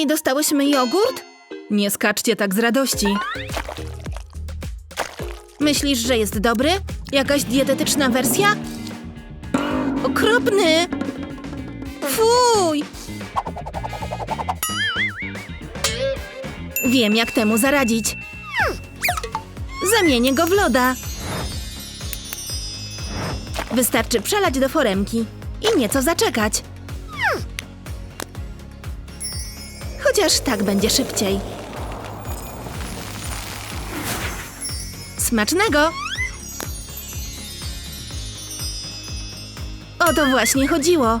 Czyli dostałyśmy jogurt? Nie skaczcie tak z radości. Myślisz, że jest dobry? Jakaś dietetyczna wersja? Okropny! Fuj! Wiem, jak temu zaradzić. Zamienię go w loda. Wystarczy przelać do foremki i nieco zaczekać. Chociaż tak będzie szybciej. Smacznego! O to właśnie chodziło.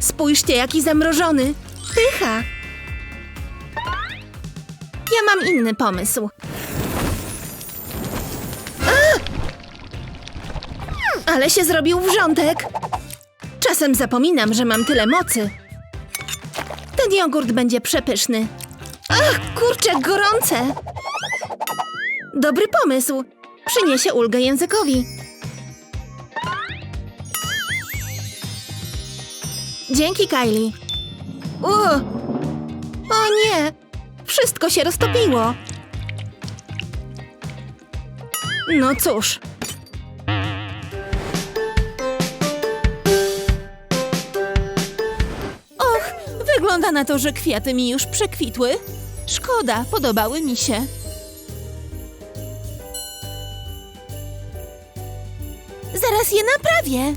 Spójrzcie, jaki zamrożony. Pycha! Ja mam inny pomysł. Ale się zrobił wrzątek. Czasem zapominam, że mam tyle mocy. Jogurt będzie przepyszny. Ach, kurczę, gorące! Dobry pomysł. Przyniesie ulgę językowi. Dzięki, Kylie. U. O nie! Wszystko się roztopiło. No cóż. Wygląda na to, że kwiaty mi już przekwitły. Szkoda, podobały mi się. Zaraz je naprawię.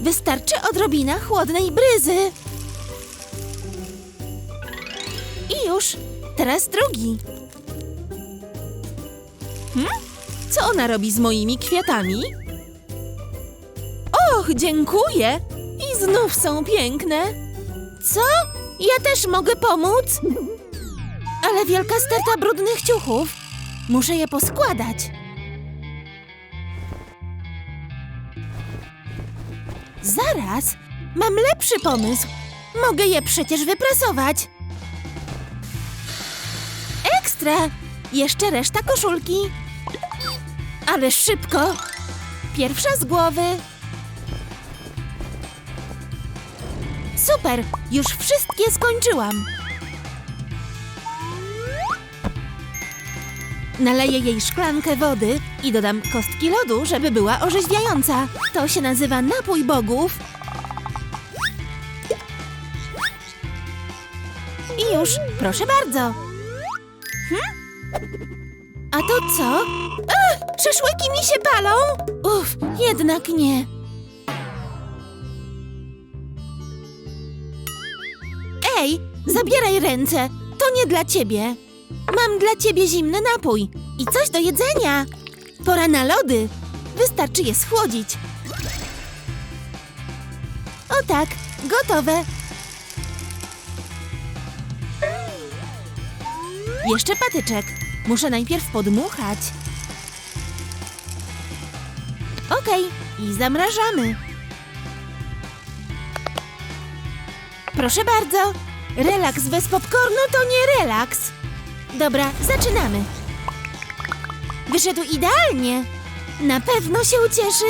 Wystarczy odrobina chłodnej bryzy. I już. Teraz drugi. Hm? Co ona robi z moimi kwiatami? Och, dziękuję. I znów są piękne. Co? Ja też mogę pomóc? Ale wielka sterta brudnych ciuchów. Muszę je poskładać. Zaraz, mam lepszy pomysł. Mogę je przecież wyprasować. Ekstra! Jeszcze reszta koszulki. Ale szybko. Pierwsza z głowy. Super, już wszystkie skończyłam. Naleję jej szklankę wody i dodam kostki lodu, żeby była orzeźwiająca. To się nazywa napój bogów. I już, proszę bardzo. Hm? A to co? Ach, mi się palą! Uf, jednak nie. Ej, zabieraj ręce. To nie dla ciebie. Mam dla ciebie zimny napój i coś do jedzenia. Pora na lody. Wystarczy je schłodzić. O tak, gotowe. Jeszcze patyczek. Muszę najpierw podmuchać. Okej, i zamrażamy. Proszę bardzo. Relaks bez popcornu to nie relaks. Dobra, zaczynamy. Wyszedł idealnie. Na pewno się ucieszy.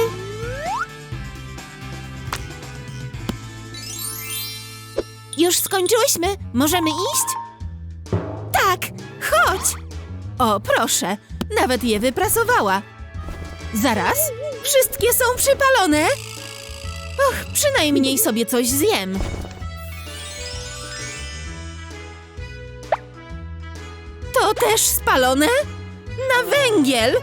Już skończyłyśmy. Możemy iść? Tak, chodź. O, proszę. Nawet je wyprasowała. Zaraz. Wszystkie są przypalone. Och, przynajmniej sobie coś zjem. Też spalone? Na węgiel?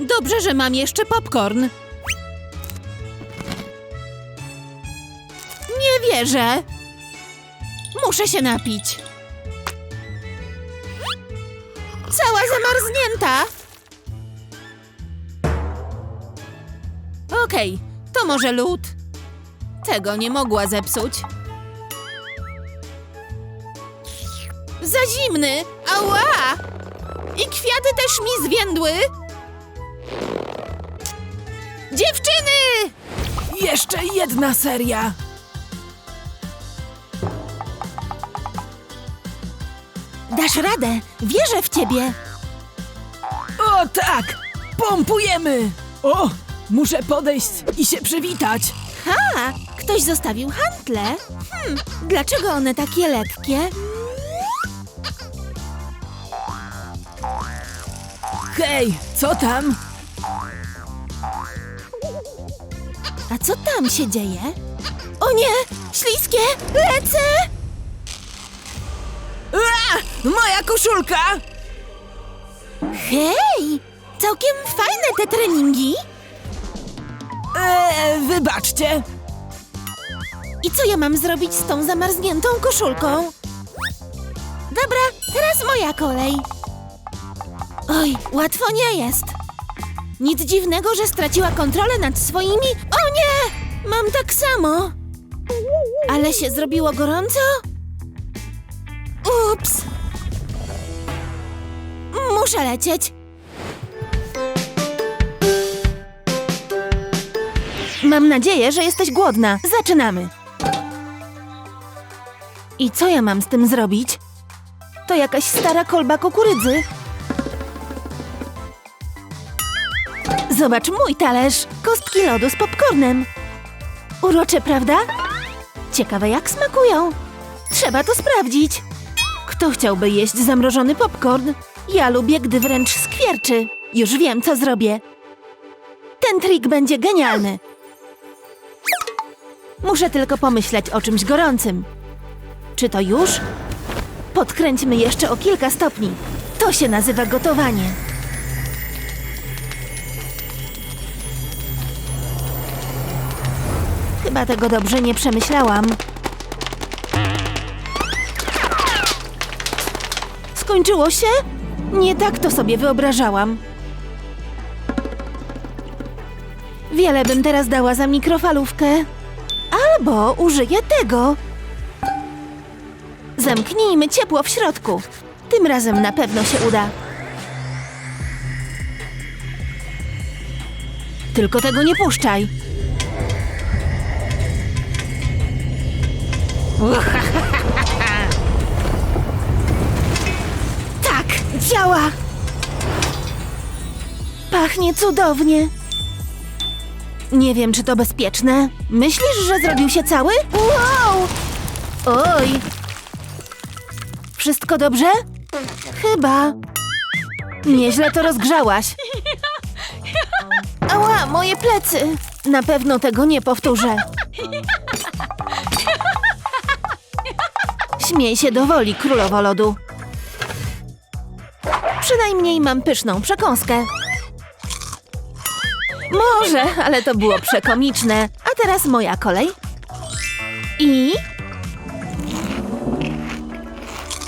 Dobrze, że mam jeszcze popcorn. Nie wierzę. Muszę się napić. Cała zamarznięta. Okej, to może lód. Tego nie mogła zepsuć. Za zimny! Ała! I kwiaty też mi zwiędły! Dziewczyny! Jeszcze jedna seria. Dasz radę! Wierzę w ciebie! O tak! Pompujemy! O! Muszę podejść i się przywitać. Ha! Ktoś zostawił hantle. Hmm, dlaczego one takie lekkie? Hej, co tam? A co tam się dzieje? O nie! Śliskie! Lecę! A, moja koszulka! Hej! Całkiem fajne te treningi. Eee, wybaczcie. I co ja mam zrobić z tą zamarzniętą koszulką? Dobra, teraz moja kolej. Oj, łatwo nie jest. Nic dziwnego, że straciła kontrolę nad swoimi. O nie! Mam tak samo. Ale się zrobiło gorąco? Ups. Muszę lecieć. Mam nadzieję, że jesteś głodna. Zaczynamy. I co ja mam z tym zrobić? To jakaś stara kolba kukurydzy. Zobacz mój talerz. Kostki lodu z popcornem. Urocze, prawda? Ciekawe jak smakują. Trzeba to sprawdzić. Kto chciałby jeść zamrożony popcorn? Ja lubię, gdy wręcz skwierczy. Już wiem, co zrobię. Ten trik będzie genialny. Muszę tylko pomyśleć o czymś gorącym. Czy to już? Podkręćmy jeszcze o kilka stopni. To się nazywa gotowanie. Chyba tego dobrze nie przemyślałam. Skończyło się? Nie tak to sobie wyobrażałam. Wiele bym teraz dała za mikrofalówkę. Albo użyję tego. Zamknijmy ciepło w środku. Tym razem na pewno się uda. Tylko tego nie puszczaj. Tak, działa. Pachnie cudownie. Nie wiem, czy to bezpieczne. Myślisz, że zrobił się cały? Wow! Oj! Wszystko dobrze? Chyba. Nieźle to rozgrzałaś. Ała, moje plecy. Na pewno tego nie powtórzę. Śmiej się do woli, królowo lodu. Przynajmniej mam pyszną przekąskę. Może, ale to było przekomiczne. A teraz moja kolej. I...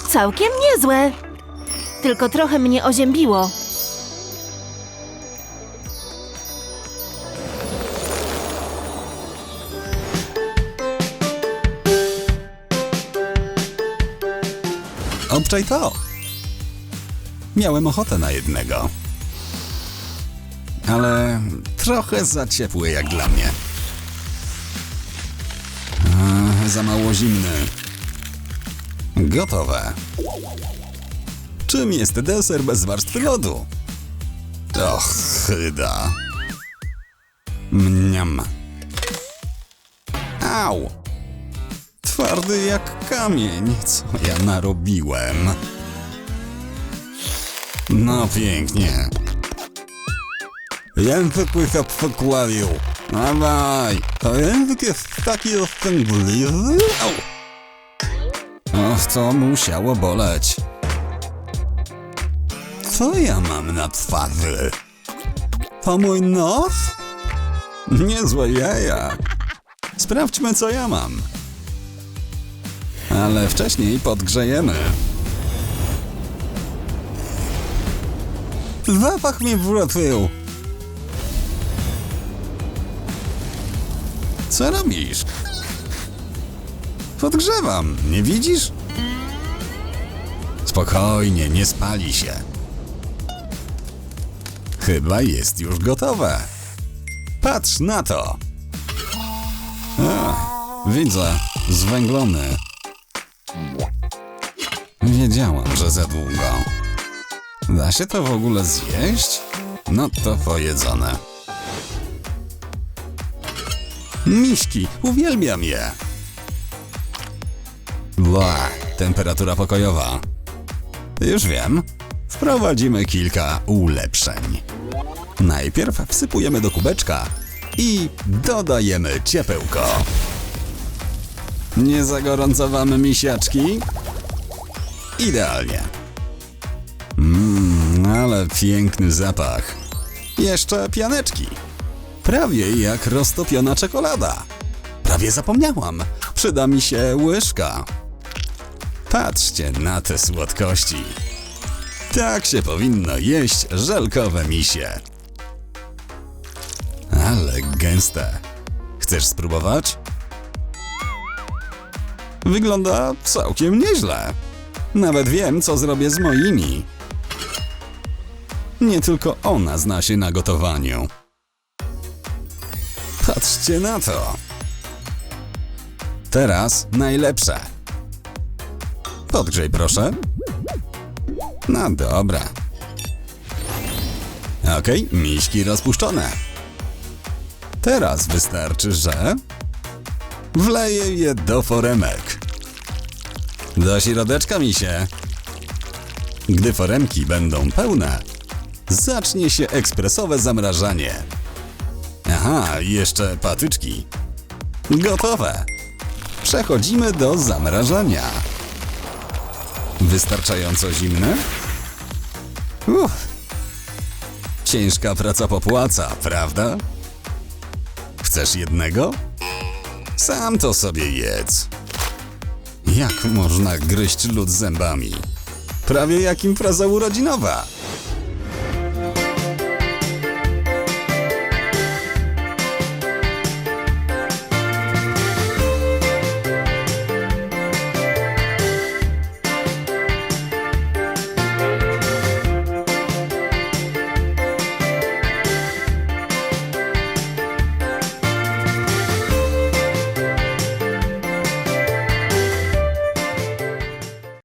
Całkiem niezłe. Tylko trochę mnie oziębiło. Obczaj to! Miałem ochotę na jednego. Ale trochę za ciepły jak dla mnie. A, za mało zimny. Gotowe. Czym jest deser bez warstwy lodu? Och, chyda. Mniam. Au! Twardy jak kamień, co ja narobiłem. No pięknie. Język się przykleił. Dawaj, to język jest taki rozpędliwy. Au. Och, to musiało boleć. Co ja mam na twarzy? To mój nos? Niezłe jaja. Sprawdźmy, co ja mam. Ale wcześniej podgrzejemy. Zapach mi wrócił. Co robisz? Podgrzewam, nie widzisz? Spokojnie, nie spali się. Chyba jest już gotowe. Patrz na to. A, widzę, zwęglony. Wiedziałam, że za długo. Da się to w ogóle zjeść? No to pojedzone. Miśki, uwielbiam je. Bła, temperatura pokojowa. Już wiem. Wprowadzimy kilka ulepszeń. Najpierw wsypujemy do kubeczka i dodajemy ciepełko. Nie zagorącowamy misiaczki? Idealnie. Mmm, ale piękny zapach. Jeszcze pianeczki. Prawie jak roztopiona czekolada. Prawie zapomniałam. Przyda mi się łyżka. Patrzcie na te słodkości. Tak się powinno jeść żelkowe misie. Ale gęste. Chcesz spróbować? Wygląda całkiem nieźle. Nawet wiem, co zrobię z moimi. Nie tylko ona zna się na gotowaniu. Patrzcie na to. Teraz najlepsze. Podgrzej proszę. No dobra. Okej, miśki rozpuszczone. Teraz wystarczy, że wleję je do foremek. Do środeczka mi się. Gdy foremki będą pełne, zacznie się ekspresowe zamrażanie. Aha, jeszcze patyczki. Gotowe. Przechodzimy do zamrażania. Wystarczająco zimne? Uff. Ciężka praca popłaca, prawda? Chcesz jednego? Sam to sobie jedz. Jak można gryźć lód zębami? Prawie jak impreza urodzinowa.